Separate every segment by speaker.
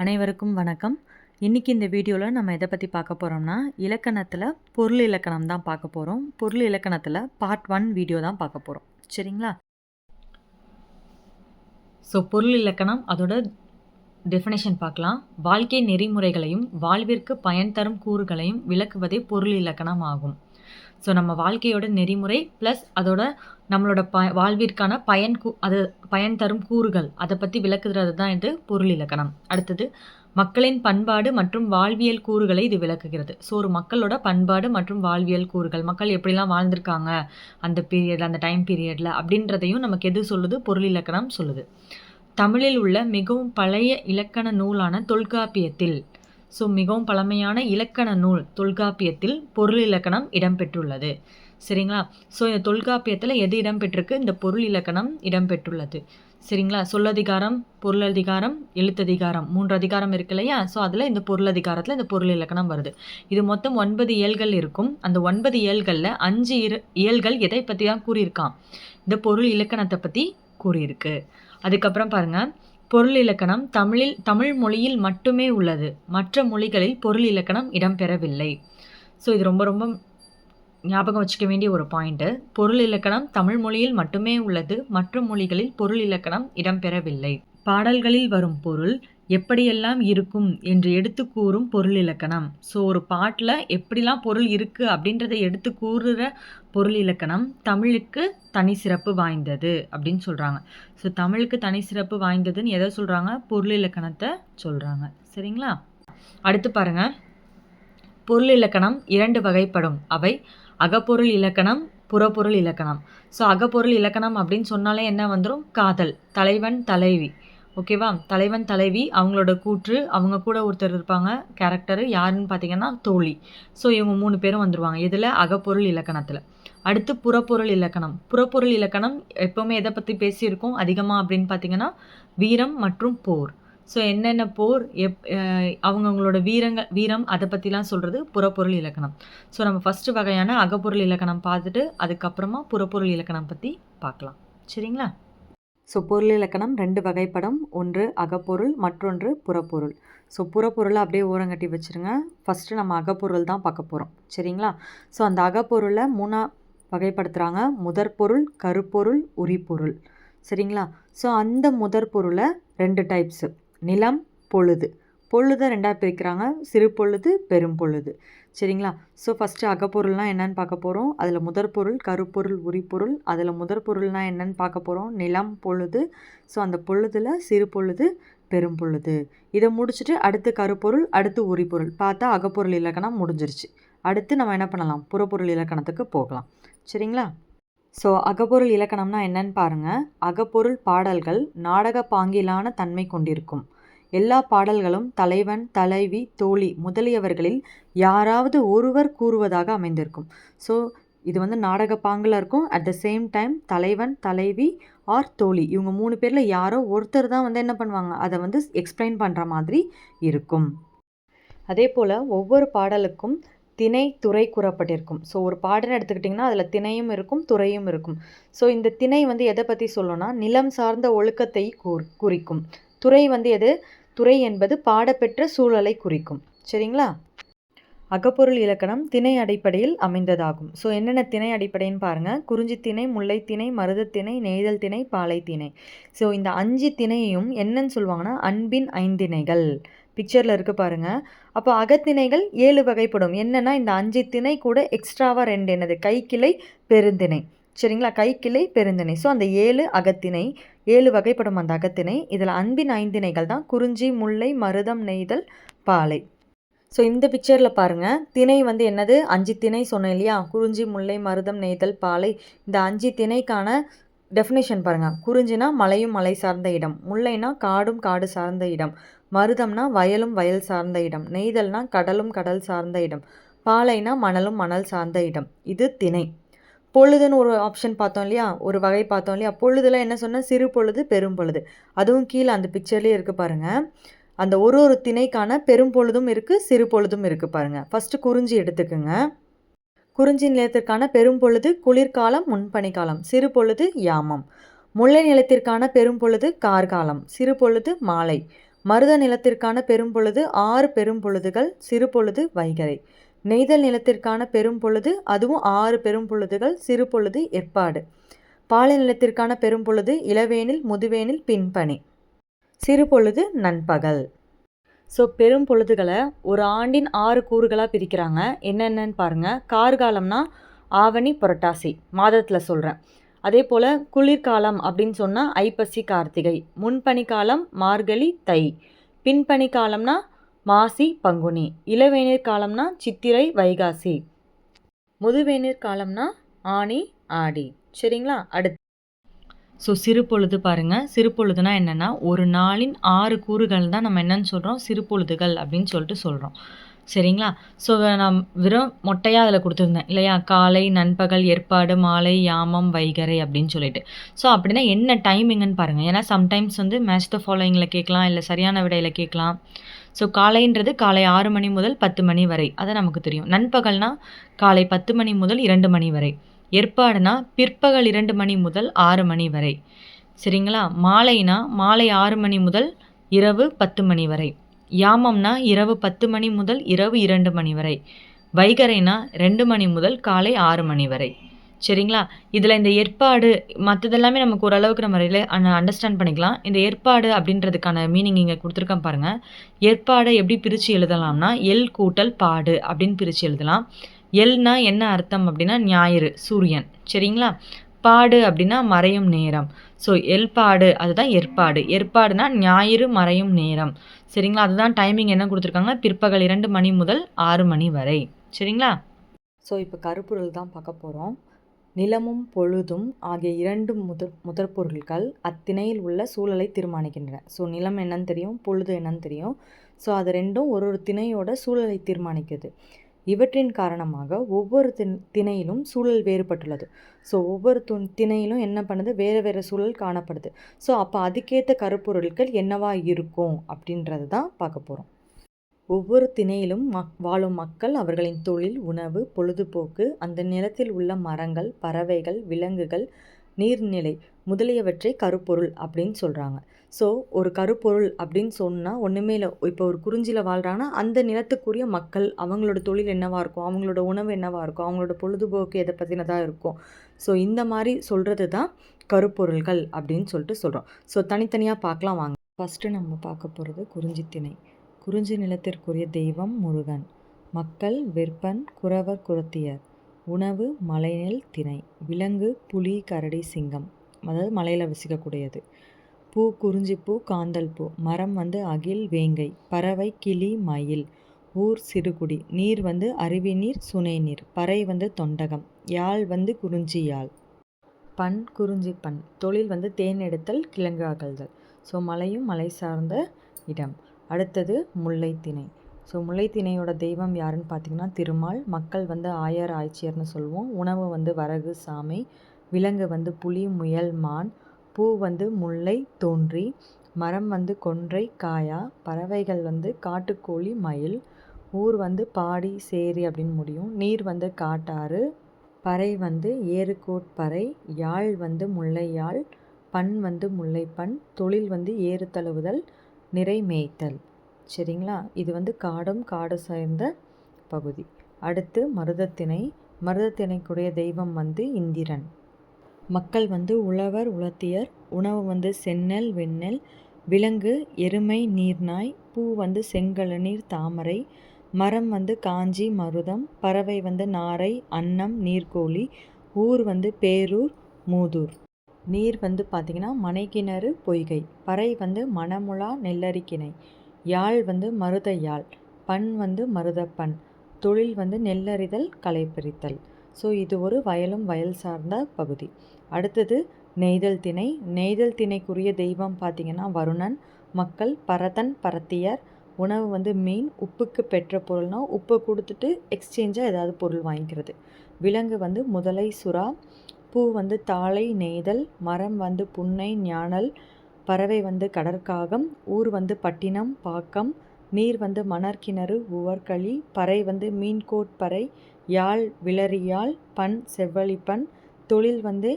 Speaker 1: அனைவருக்கும் வணக்கம். இன்றைக்கி இந்த வீடியோவில் நம்ம எதை பற்றி பார்க்க போகிறோம்னா இலக்கணத்தில் பொருள் இலக்கணம் தான் பார்க்க போகிறோம் பொருள் இலக்கணத்தில் பார்ட் ஒன் வீடியோ தான் பார்க்க போகிறோம் சரிங்களா? ஸோ பொருள் இலக்கணம் அதோட டெஃபினேஷன் பார்க்கலாம். வாழ்க்கை நெறிமுறைகளையும் வாழ்விற்கு பயன் தரும் கூறுகளையும் விளக்குவதே பொருள் இலக்கணம் ஆகும். ஸோ நம்ம வாழ்க்கையோட நெறிமுறை ப்ளஸ் அதோட நம்மளோட ப வாழ்விற்கான பயன் கூ அது பயன் தரும் கூறுகள். அதை பற்றி விளக்குகிறது தான் இது பொருள் இலக்கணம். அடுத்தது மக்களின் பண்பாடு மற்றும் வாழ்வியல் கூறுகளை இது விளக்குகிறது. ஸோ ஒரு மக்களோட பண்பாடு மற்றும் வாழ்வியல் கூறுகள் மக்கள் எப்படிலாம் வாழ்ந்திருக்காங்க அந்த பீரியடில் அந்த டைம் பீரியடில் அப்படின்றதையும் நமக்கு எது சொல்லுது? பொருள் இலக்கணம் சொல்லுது. தமிழில் உள்ள மிகவும் பழைய இலக்கண நூலான தொல்காப்பியத்தில் ஸோ மிகவும் பழமையான இலக்கண நூல் தொல்காப்பியத்தில் பொருள் இலக்கணம் இடம்பெற்றுள்ளது. சரிங்களா? ஸோ இந்த தொல்காப்பியத்தில் எது இடம்பெற்றிருக்கு? இந்த பொருள் இலக்கணம் இடம்பெற்றுள்ளது. சரிங்களா? சொல்லதிகாரம் பொருளதிகாரம் எழுத்ததிகாரம் மூன்று அதிகாரம் இருக்கு இல்லையா? ஸோ அதில் இந்த பொருள் அதிகாரத்தில் இந்த பொருள் இலக்கணம் வருது. இது மொத்தம் ஒன்பது இயல்கள் இருக்கும். அந்த ஒன்பது இயல்களில் அஞ்சு இரு இயல்கள் எதை பற்றி தான் கூறியிருக்கான் இந்த பொருள் இலக்கணத்தை பற்றி கூறியிருக்கு. அதுக்கப்புறம் பாருங்கள் பொருள் இலக்கணம் தமிழில் தமிழ் மொழியில் மட்டுமே உள்ளது. மற்ற மொழிகளில் பொருள் இலக்கணம் இடம்பெறவில்லை. ஸோ இது ரொம்ப ரொம்ப ஞாபகம் வச்சுக்க வேண்டிய ஒரு பாயிண்ட்டு பொருள் இலக்கணம் தமிழ் மொழியில் மட்டுமே உள்ளது. மற்ற மொழிகளில் பொருள் இலக்கணம் இடம்பெறவில்லை. பாடல்களில் வரும் பொருள் எப்படியெல்லாம் இருக்கும் என்று எடுத்து கூறும் பொருள் இலக்கணம். ஸோ ஒரு பாட்டில் எப்படிலாம் பொருள் இருக்குது அப்படின்றத எடுத்து கூறுகிற பொருள் இலக்கணம் தமிழுக்கு தனி சிறப்பு வாய்ந்தது அப்படின்னு சொல்கிறாங்க ஸோ தமிழுக்கு தனி சிறப்பு வாய்ந்ததுன்னு எதை சொல்கிறாங்க பொருள் இலக்கணத்தை சொல்கிறாங்க சரிங்களா? அடுத்து பாருங்கள் பொருள் இலக்கணம் இரண்டு வகைப்படும். அவை அகப்பொருள் இலக்கணம் புறப்பொருள் இலக்கணம். ஸோ அகப்பொருள் இலக்கணம் அப்படின்னு சொன்னாலே என்ன வந்துடும் காதல். தலைவன் தலைவி. ஓகேவா? தலைவன் தலைவி அவங்களோட கூற்று அவங்க கூட ஒருத்தர் இருப்பாங்க கேரக்டரு யாருன்னு பார்த்தீங்கன்னா தோழி. ஸோ இவங்க மூணு பேரும் வந்துடுவாங்க இதில் அகப்பொருள் இலக்கணத்தில். அடுத்து புறப்பொருள் இலக்கணம். புறப்பொருள் இலக்கணம் எப்போவுமே எதை பற்றி பேசியிருக்கோம்? அதிகமாக அப்படின்னு பார்த்தீங்கன்னா வீரம் மற்றும் போர். ஸோ என்னென்ன போர்? எப் அவங்கவுங்களோட வீரங்கள் வீரம் அதை பற்றிலாம் சொல்கிறது புறப்பொருள் இலக்கணம். ஸோ நம்ம ஃபஸ்ட்டு வகையான அகப்பொருள் இலக்கணம் பார்த்துட்டு அதுக்கப்புறமா புறப்பொருள் இலக்கணம் பற்றி பார்க்கலாம். சரிங்களா? ஸோ பொருள் இலக்கணம் ரெண்டு வகைப்படம். ஒன்று அகப்பொருள் மற்றொன்று புறப்பொருள். ஸோ புறப்பொருளை அப்படியே ஓரங்கட்டி வச்சுருங்க. ஃபஸ்ட்டு நம்ம அகப்பொருள் தான் பார்க்க போகிறோம் சரிங்களா? ஸோ அந்த அகப்பொருளை மூணாக வகைப்படுத்துகிறாங்க முதற்பொருள் கருப்பொருள் உரிப்பொருள். சரிங்களா? ஸோ அந்த முதற்பொருளை ரெண்டு டைப்ஸு நிலம் பொழுது. பொழுதை ரெண்டாக பிரிக்கிறாங்க. சிறு பொழுது பெரும் பொழுது. சரிங்களா? ஸோ ஃபஸ்ட்டு அகப்பொருள்னால் என்னென்னு பார்க்க போகிறோம் அதில் முதற் பொருள் கருப்பொருள் உரிப்பொருள். அதில் முதற் பொருள்னால் என்னென்னு பார்க்க போகிறோம் நிலம் பொழுது. ஸோ அந்த பொழுதில் சிறு பொழுது பெரும் பொழுது. இதை முடிச்சுட்டு அடுத்து கருப்பொருள் அடுத்து உரிப்பொருள். பார்த்தா அகப்பொருள் இலக்கணம் முடிஞ்சிருச்சு. அடுத்து நம்ம என்ன பண்ணலாம்? புறப்பொருள் இலக்கணத்துக்கு போகலாம். சரிங்களா? ஸோ அகப்பொருள் இலக்கணம்னா என்னன்னு பாருங்கள் அகப்பொருள் பாடல்கள் நாடக பாங்கிலான தன்மை கொண்டிருக்கும். எல்லா பாடல்களும் தலைவன் தலைவி தோழி முதலியவர்களில் யாராவது ஒருவர் கூறுவதாக அமைந்திருக்கும். ஸோ இது வந்து நாடக பாங்கில் இருக்கும். அட் த சேம் டைம் தலைவன் தலைவி ஆர் தோழி இவங்க மூணு பேரில் யாரோ ஒருத்தர் தான் வந்து என்ன பண்ணுவாங்க? அதை வந்து எக்ஸ்பிளைன் பண்ணுற மாதிரி இருக்கும். அதே போல் ஒவ்வொரு பாடலுக்கும் திணை துறை கூறப்பட்டிருக்கும். ஸோ ஒரு பாடல் எடுத்துக்கிட்டிங்கன்னா அதில் திணையும் இருக்கும் துறையும் இருக்கும். ஸோ இந்த திணை வந்து எதை பற்றி சொல்லணும்னா நிலம் சார்ந்த ஒழுக்கத்தை குறிக்கும். துறை வந்து எது? துறை என்பது பாடப்பெற்ற சூழலை குறிக்கும். சரிங்களா? அகப்பொருள் இலக்கணம் திணை அடிப்படையில் அமைந்ததாகும். ஸோ என்னென்ன திணை அடிப்படைன்னு பாருங்கள் குறிஞ்சி திணை முல்லை திணை திணை நெய்தல் திணை பாலை திணை. ஸோ இந்த அஞ்சு திணையையும் என்னன்னு சொல்லுவாங்கன்னா அன்பின் ஐந்திணைகள். பிக்சரில் இருக்குது பாருங்கள் அப்போ அகத்திணைகள் ஏழு வகைப்படும். என்னென்னா இந்த அஞ்சு திணை கூட எக்ஸ்ட்ராவாக ரெண்டு என்னது கைக்கிளை பெருந்திணை. சரிங்களா? கைக்கிளை பெருந்திணை. ஸோ அந்த ஏழு அகத்திணை ஏழு வகைப்படும் அந்த அகத்திணை இதில் அன்பின் ஐந்திணைகள் தான் குறிஞ்சி முல்லை மருதம் நெய்தல் பாலை. ஸோ இந்த பிக்சரில் பாருங்கள் திணை வந்து என்னது? அஞ்சு திணை சொன்னேன் இல்லையா? குறிஞ்சி முல்லை மருதம் நெய்தல் பாலை. இந்த அஞ்சு திணைக்கான டெஃபினேஷன் பாருங்கள் குறிஞ்சினா மலையும் மலை சார்ந்த இடம். முல்லைனா காடும் காடு சார்ந்த இடம். மருதம்னா வயலும் வயல் சார்ந்த இடம். நெய்தல்னா கடலும் கடல் சார்ந்த இடம். பாலைனா மணலும் மணல் சார்ந்த இடம். இது திணை. பொழுதுன்னு ஒரு ஆப்ஷன் பார்த்தோம் இல்லையா? ஒரு வகை பார்த்தோம் இல்லையா? பொழுதுலாம் என்ன சொன்னால் சிறு பொழுது பெரும் பொழுது. அதுவும் கீழே அந்த பிக்சர்லேயே இருக்குது பாருங்கள் அந்த ஒரு ஒரு திணைக்கான பெரும் பொழுதும் இருக்குது சிறு பொழுதும் இருக்குது பாருங்கள் ஃபஸ்ட்டு குறிஞ்சி எடுத்துக்கோங்க. குறிஞ்சி நிலத்திற்கான பெரும் பொழுது குளிர்காலம் முன்பனிக்காலம். சிறு பொழுது யாமம். முல்லை நிலத்திற்கான பெரும் பொழுது கார்காலம். சிறு பொழுது மாலை. மருத நிலத்திற்கான பெரும்பொழுது ஆறு பெரும் பொழுதுகள் சிறுபொழுது வைகறை. நெய்தல் நிலத்திற்கான பெரும்பொழுது அதுவும் ஆறு பெரும்பொழுதுகள் சிறுபொழுது ஏற்பாடு. பாலை நிலத்திற்கான பெரும்பொழுது இளவேனில் முதுவேனில் பின்பணி சிறுபொழுது நண்பகல். ஸோ பெரும் பொழுதுகளை ஒரு ஆண்டின் ஆறு கூறுகளாக பிரிக்கிறாங்க. என்னென்னு பாருங்கள் கார்காலம்னா ஆவணி புரட்டாசி மாதத்தில் சொல்கிறேன் அதே போல் குளிர்காலம் அப்படின்னு சொன்னால் ஐப்பசி கார்த்திகை. முன்பனி காலம் மார்கழி தை. பின்பனிக்காலம்னா மாசி பங்குனி. இளவேநீர் காலம்னா சித்திரை வைகாசி. முதுவேநீர் காலம்னா ஆணி ஆடி. சரிங்களா? அடுத்து. ஸோ சிறு பொழுது பாருங்கள் சிறு பொழுதுனா என்னென்னா ஒரு நாளின் ஆறு கூறுகள் தான் நம்ம என்னென்னு சொல்கிறோம் சிறு பொழுதுகள் அப்படின்னு சொல்லிட்டு சொல்கிறோம் சரிங்களா? ஸோ நான் வெறும் மொட்டையாக அதில் கொடுத்துருந்தேன் இல்லையா? காலை நண்பகல் ஏற்பாடு மாலை யாமம் வைகரை அப்படின்னு சொல்லிட்டு. ஸோ அப்படின்னா என்ன டைமிங்குன்னு பாருங்கள் ஏன்னா சம்டைம்ஸ் வந்து மேட்ச் த ஃபாலோயிங்கில் கேட்கலாம் இல்லை சரியான விடையில் கேட்கலாம். ஸோ காலைன்றது காலை ஆறு மணி முதல் பத்து மணி வரை. அதை நமக்கு தெரியும். நண்பகல்னால் காலை பத்து மணி முதல் இரண்டு மணி வரை. ஏற்பாடுனா பிற்பகல் இரண்டு மணி முதல் ஆறு மணி வரை. சரிங்களா? மாலைனா மாலை ஆறு மணி முதல் இரவு பத்து மணி வரை. யாமம்னா இரவு பத்து மணி முதல் இரவு இரண்டு மணி வரை. வைகரைனா ரெண்டு மணி முதல் காலை ஆறு மணி வரை. சரிங்களா? இதில் இந்த ஏற்பாடு மற்றதெல்லாமே நமக்கு ஓரளவுக்கு நம்ம ரிலே அண்டர்ஸ்டாண்ட் பண்ணிக்கலாம். இந்த ஏற்பாடு அப்படின்றதுக்கான மீனிங் இங்கே கொடுத்துருக்கேன் பாருங்கள் ஏற்பாடை எப்படி பிரித்து எழுதலாம்னா எல் கூட்டல் பாடு அப்படின்னு பிரித்து எழுதலாம். எல்னா என்ன அர்த்தம் அப்படின்னா ஞாயிறு சூரியன். சரிங்களா? பாடு அப்படின்னா மறையும் நேரம். ஸோ எல்பாடு அதுதான் ஏற்பாடு. ஏற்பாடுனா ஞாயிறு மறையும் நேரம். சரிங்களா? அதுதான் டைமிங் என்ன கொடுத்துருக்காங்க பிற்பகல் இரண்டு மணி முதல் ஆறு மணி வரை. சரிங்களா? ஸோ இப்போ கருப்பொருள் தான் பார்க்க போகிறோம் நிலமும் பொழுதும் ஆகிய இரண்டு முதற் முதற்பொருட்கள் அத்திணையில் உள்ள சூழலை தீர்மானிக்கின்றன. ஸோ நிலம் என்னன்னு தெரியும் பொழுது என்னன்னு தெரியும். ஸோ அது ரெண்டும் ஒரு ஒரு திணையோட சூழலை தீர்மானிக்குது. இவற்றின் காரணமாக ஒவ்வொரு தின் திணையிலும் சூழல் வேறுபட்டுள்ளது. ஸோ ஒவ்வொரு து திணையிலும் என்ன பண்ணுது? வேறு வேறு சூழல் காணப்படுது. ஸோ அப்போ அதுக்கேற்ற கருப்பொருட்கள் என்னவா இருக்கும் அப்படின்றது தான் பார்க்க போகிறோம் ஒவ்வொரு திணையிலும் மக் வாழும் மக்கள் அவர்களின் தொழில் உணவு பொழுதுபோக்கு அந்த நிலத்தில் உள்ள மரங்கள் பறவைகள் விலங்குகள் நீர்நிலை முதலியவற்றை கருப்பொருள் அப்படின்னு சொல்கிறாங்க ஸோ ஒரு கருப்பொருள் அப்படின்னு சொன்னால் ஒன்றுமே இல்லை. இப்போ ஒரு குறிஞ்சியில் வாழ்கிறாங்கன்னா அந்த நிலத்துக்குரிய மக்கள் அவங்களோட தொழில் என்னவாக இருக்கும்? அவங்களோட உணவு என்னவாக இருக்கும்? அவங்களோட பொழுதுபோக்கு எதை பற்றினதாக இருக்கும்? ஸோ இந்த மாதிரி சொல்கிறது தான் கருப்பொருள்கள் அப்படின்னு சொல்லிட்டு சொல்கிறோம் ஸோ தனித்தனியாக பார்க்கலாம் வாங்க. ஃபஸ்ட்டு நம்ம பார்க்க போகிறது குறிஞ்சி திணை. குறிஞ்சி நிலத்திற்குரிய தெய்வம் முருகன். மக்கள் வெற்பன் குறவர் குரத்தியர் உணவு மலைநெல் திணை. விலங்கு புலி கரடி சிங்கம். அதாவது மலையில் வசிக்கக்கூடியது. பூ குறிஞ்சிப்பூ காந்தல் பூ. மரம் வந்து அகில் வேங்கை. பறவை கிளி மயில். ஊர் சிறுகுடி. நீர் வந்து அருவி நீர் சுனை நீர். பறை வந்து தொண்டகம். யாழ் வந்து குறிஞ்சி யாழ். பண் குறிஞ்சி பண். தொழில் வந்து தேன் எடுத்தல் கிழங்கு அகழ்தல். ஸோ மலையும் மலை சார்ந்த இடம். அடுத்தது முல்லைத்திணை. ஸோ முல்லைத்திணையோட தெய்வம் யாருன்னு பார்த்தீங்கன்னா திருமால். மக்கள் வந்து ஆயர் ஆய்ச்சியர்னு சொல்லுவோம். உணவு வந்து வரகு சாமை விலங்கு வந்து புலி முயல் மான் பூ வந்து முல்லை தோன்றி மரம் வந்து கொன்றை காயா பறவைகள் வந்து காட்டுக்கோழி மயில் ஊர் வந்து பாடி சேரி அப்படின்னு முடியும். நீர் வந்து காட்டாறு பறை வந்து ஏறுகோட்பறை யாழ் வந்து முல்லை யாழ் பண் வந்து முல்லைப்பண் தொழில் வந்து ஏறு தழுவுதல் நிறை மேய்த்தல் சரிங்களா? இது வந்து காடும் காடு சார்ந்த பகுதி. அடுத்து மருதத்திணை. மருதத்திணைக்குடைய தெய்வம் வந்து இந்திரன். மக்கள் வந்து உழவர் உலத்தியர். உணவு வந்து செந்நெல் வெண்ணெல் விலங்கு எருமை நீர்நாய். பூ வந்து செங்கழுநீர் தாமரை. மரம் வந்து காஞ்சி மருதம். பறவை வந்து நாரை அன்னம் நீர்கோழி ஊர் வந்து பேரூர் மூதூர். நீர் வந்து பார்த்திங்கன்னா மனைக்கிணறு பொய்கை. பறை வந்து மணமுலா நெல்லரிக்கிணை. யாழ் வந்து மருத யாழ் பண் வந்து மருதப்பண். தொழில் வந்து நெல்லறிதல் களைப்பிரித்தல் ஸோ இது ஒரு வயலும் வயல் சார்ந்த பகுதி. அடுத்தது நெய்தல் திணை. நெய்தல் திணைக்குரிய தெய்வம் பார்த்திங்கன்னா வருணன் மக்கள் பரதன் பரத்தியர். உணவு வந்து மீன் உப்புக்கு பெற்ற பொருள்னால் உப்பை கொடுத்துட்டு எக்ஸ்சேஞ்சாக ஏதாவது பொருள் வாங்கிக்கிறது. விலங்கு வந்து முதலை சுறா. பூ வந்து தாளை நெய்தல் மரம் வந்து புன்னை ஞானல் பறவை வந்து கடற்காகம் ஊர் வந்து பட்டினம் பாக்கம் நீர் வந்து மணற்கிணறு உவர்களி பறை வந்து மீன்கோட் பறை யாழ் விளரியாழ் பண் செவ்வழிப்பண் தொழில் வந்து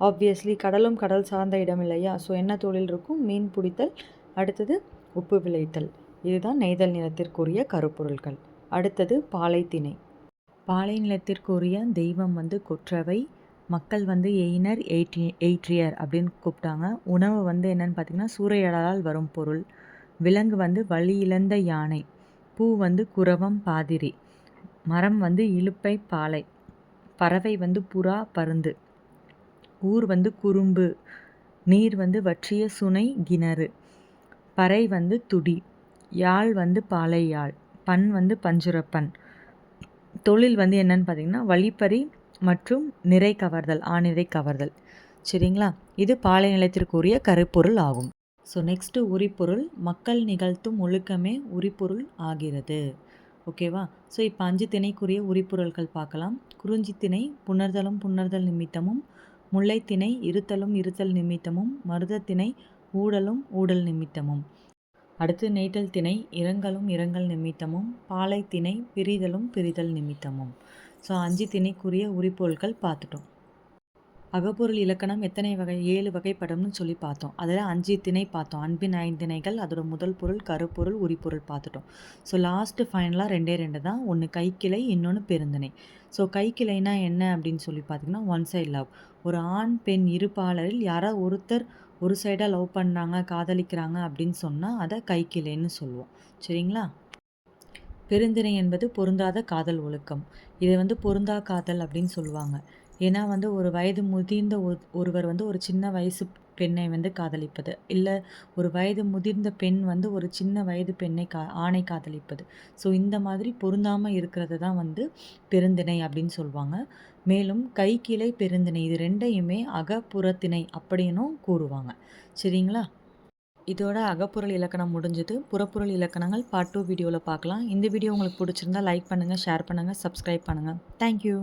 Speaker 1: ஆப்வியஸ்லி கடலும் கடல் சார்ந்த இடம் இல்லையா? ஸோ என்ன தொழில் இருக்கும்? மீன் பிடித்தல் அடுத்தது உப்பு விளைத்தல். இதுதான் நெய்தல் நிலத்திற்குரிய கருப்பொருள்கள். அடுத்தது பாலை திணை பாலை நிலத்திற்குரிய தெய்வம் வந்து கொற்றவை. மக்கள் வந்து எயினர் எயிட்டி எயிட்ரியர் அப்படின்னு கூப்பிட்டாங்க. உணவு வந்து என்னன்னு பார்த்தீங்கன்னா சூறையாடலால் வரும் பொருள். விலங்கு வந்து வழி இழந்த யானை. பூ வந்து குரவம் பாதிரி. மரம் வந்து இழுப்பை பாலை. பறவை வந்து புறா பருந்து. ஊர் வந்து குறும்பு. நீர் வந்து வற்றிய சுனை கிணறு. பறை வந்து துடி. யாழ் வந்து பாலை யாழ் பண் வந்து பஞ்சுரப்பன். தொழில் வந்து என்னன்னு பார்த்தீங்கன்னா வழிப்பறி மற்றும் நிறை கவர்தல் ஆநிறை கவர்தல். சரிங்களா? இது பாலை நிலத்திற்குரிய கருப்பொருள் ஆகும். ஸோ நெக்ஸ்ட்டு உரிப்பொருள் மக்கள் நிகழ்த்தும் ஒழுக்கமே உரிப்பொருள் ஆகிறது. ஓகேவா ஸோ இப்போ அஞ்சு திணைக்குரிய உரிப்பொருள்கள் பார்க்கலாம். குறிஞ்சி திணை புணர்தலும் புணர்தல் நிமித்தமும் முல்லைத்திணை இருத்தலும் இருத்தல் நிமித்தமும் மருதத்திணை ஊடலும் ஊடல் நிமித்தமும். அடுத்து நெய்தல் திணை இரங்கலும் இரங்கல் நிமித்தமும் பாலை திணை பிரிதலும் பிரிதல் நிமித்தமும். ஸோ அஞ்சு திணைக்குரிய உரிப்பொருள்கள் பார்த்துட்டோம். அகப்பொருள் இலக்கணம் எத்தனை வகை? ஏழு வகைப்படம்னு சொல்லி பார்த்தோம். அதில் அஞ்சு திணை பார்த்தோம். அன்பின் ஐந்திணைகள் அதோட முதல் பொருள் கருப்பொருள் உரிப்பொருள் பார்த்துட்டோம். ஸோ லாஸ்ட்டு ஃபைனலாக ரெண்டே ரெண்டு தான். ஒன்று கைக்கிளை இன்னொன்று பெருந்திணை. ஸோ கைக்கிளைனா என்ன அப்படின்னு சொல்லி பார்த்தீங்கன்னா ஒன் சைட் லவ் ஒரு ஆண் பெண் இருப்பாளரில் யாரோ ஒருத்தர் ஒரு சைடாக லவ் பண்ணுறாங்க காதலிக்கிறாங்க அப்படின்னு சொன்னால் அதை கைக்கிளைன்னு சொல்லுவோம். சரிங்களா? பெருந்திணை என்பது பொருந்தாத காதல் ஒழுக்கம். இதை வந்து பொருந்தா காதல் அப்படின்னு சொல்லுவாங்க. ஏன்னா வந்து ஒரு வயது முதிர்ந்த ஒருவர் வந்து ஒரு சின்ன வயசு பெண்ணை வந்து காதலிப்பது. இல்லை ஒரு வயது முதிர்ந்த பெண் வந்து ஒரு சின்ன வயது பெண்ணை கா ஆணை காதலிப்பது. ஸோ இந்த மாதிரி பொருந்தாமல் இருக்கிறது தான் வந்து பெருந்திணை அப்படின்னு சொல்லுவாங்க. மேலும் கை கிளை பெருந்திணை இது ரெண்டையுமே அகப்புறத்திணை அப்படின்னும் கூறுவாங்க. சரிங்களா? இதோட அகப்பொருள் இலக்கணம் முடிஞ்சது. புறப்பொருள் இலக்கணங்கள் பார்ட் டூ வீடியோவில் பார்க்கலாம். இந்த வீடியோ உங்களுக்கு பிடிச்சிருந்தா லைக் பண்ணுங்கள் ஷேர் பண்ணுங்கள் சப்ஸ்கிரைப் பண்ணுங்கள் தேங்க்யூ